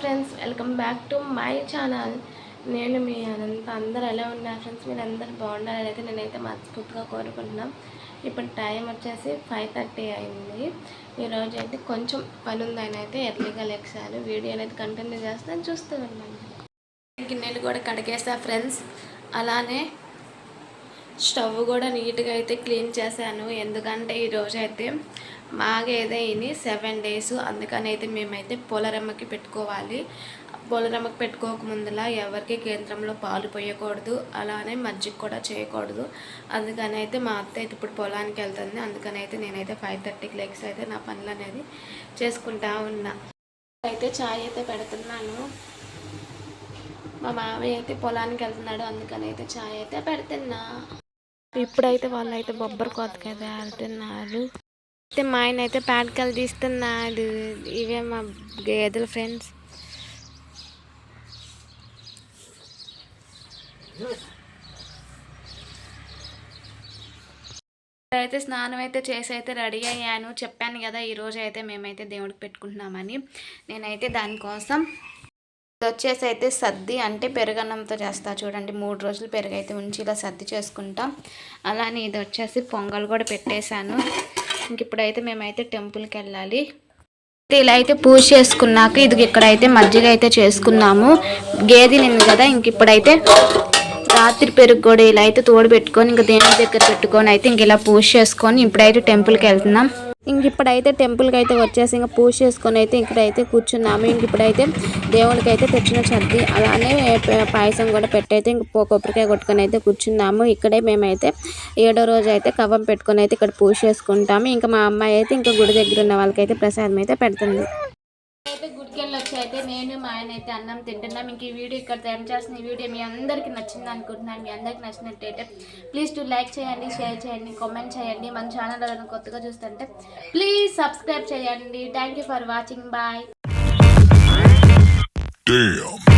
Friends welcome back to my channel. నేను మీ అనంత. అందరు ఎలా ఉన్నారు ఫ్రెండ్స్? మీరు అందరు బాగుండాలని అయితే నేనైతే మనస్ఫూర్తిగా కోరుకుంటున్నాం. ఇప్పుడు టైం వచ్చేసి ఫైవ్ థర్టీ అయింది. ఈరోజు అయితే కొంచెం పని ఉంది అని అయితే ఎర్లీగా లెక్సాను వీడియో అనేది కంటిన్యూ చేస్తాను చూస్తూ ఉన్నాను. గిన్నెలు కూడా కడిగేసా ఫ్రెండ్స్. అలానే స్టవ్ కూడా నీట్గా అయితే క్లీన్ చేశాను. ఎందుకంటే ఈరోజు అయితే మాగేదైంది సెవెన్ డేస్. అందుకని అయితే మేమైతే పోలరమ్మకి పెట్టుకోవాలి. పోలరమ్మకి పెట్టుకోక ముందులా ఎవరికి కేంద్రంలో పాలు పోయకూడదు. అలానే మజ్జిగ కూడా చేయకూడదు. అందుకని అయితే మా అత్త అయితే ఇప్పుడు పొలానికి వెళ్తుంది. అందుకని అయితే నేనైతే ఫైవ్ థర్టీకి లెగ్స్ అయితే నా పనులు అనేది చేసుకుంటా ఉన్నా. అయితే చాయ్ అయితే పెడుతున్నాను. మా మామయ్య అయితే పొలానికి వెళ్తున్నాడు. అందుకని అయితే చాయ్ అయితే పెడుతున్నా. ఇప్పుడైతే వాళ్ళు అయితే బొబ్బరి కోతకి ఆడుతున్నారు వెళ్తున్నారు అయితే మా ఆయన అయితే పేటకలు తీస్తున్నాడు. ఇవే మా గేదెలు ఫ్రెండ్స్. అయితే స్నానం అయితే చేసి అయితే రెడీ అయ్యాను. చెప్పాను కదా ఈరోజు అయితే మేమైతే దేవుడికి పెట్టుకుంటున్నామని. నేనైతే దానికోసం వచ్చేసి అయితే సద్ది అంటే పెరుగన్నంతో చేస్తా. చూడండి మూడు రోజులు పెరుగు అయితే ఉంచి ఇలా సద్ది చేసుకుంటాం. అలానే ఇది వచ్చేసి పొంగల్ కూడా పెట్టేశాను. ఇంక ఇప్పుడైతే మేమైతే టెంపుల్కి వెళ్ళాలి. ఇలా అయితే పూజ చేసుకున్నాక ఇది ఇక్కడైతే మజ్జిగ అయితే చేసుకున్నాము. గేది నింది కదా ఇంక ఇప్పుడైతే రాత్రి పెరుగు కూడా ఇలా అయితే తోడు పెట్టుకొని ఇంకా దేవుని దగ్గర పెట్టుకొని అయితే ఇంక ఇలా పూజ చేసుకొని ఇప్పుడైతే టెంపుల్కి వెళ్తున్నాం. ఇంక ఇప్పుడైతే టెంపుల్కి అయితే వచ్చేసి ఇంకా పూజ చేసుకొని అయితే ఇక్కడైతే కూర్చున్నాము. ఇంక ఇప్పుడైతే దేవుడికి అయితే తెచ్చిన సర్ది అలానే పాయసం కూడా పెట్టయితే ఇంక కొబ్బరికాయ కొట్టుకొని అయితే కూర్చున్నాము. ఇక్కడే మేమైతే ఏడో రోజు అయితే కవ్వం పెట్టుకొని అయితే ఇక్కడ పూజ చేసుకుంటాము. ఇంకా మా అమ్మాయి అయితే ఇంకా గుడి దగ్గర ఉన్న వాళ్ళకైతే ప్రసాదం అయితే పెడుతుంది. అయితే గుడికి వెళ్ళి వచ్చి అయితే నేను మా ఆయన అయితే అన్నం తింటున్నాం. ఇంక ఈ వీడియో ఇక్కడ తయారు చేసిన ఈ వీడియో మీ అందరికీ నచ్చింది అనుకుంటున్నాను. మీ అందరికి నచ్చినట్టయితే ప్లీజ్ టు లైక్ చేయండి షేర్ చేయండి కామెంట్ చేయండి. మన ఛానల్ ఏదైనా కొత్తగా చూస్తుంటే ప్లీజ్ సబ్స్క్రైబ్ చేయండి. Thank you for watching bye Damn.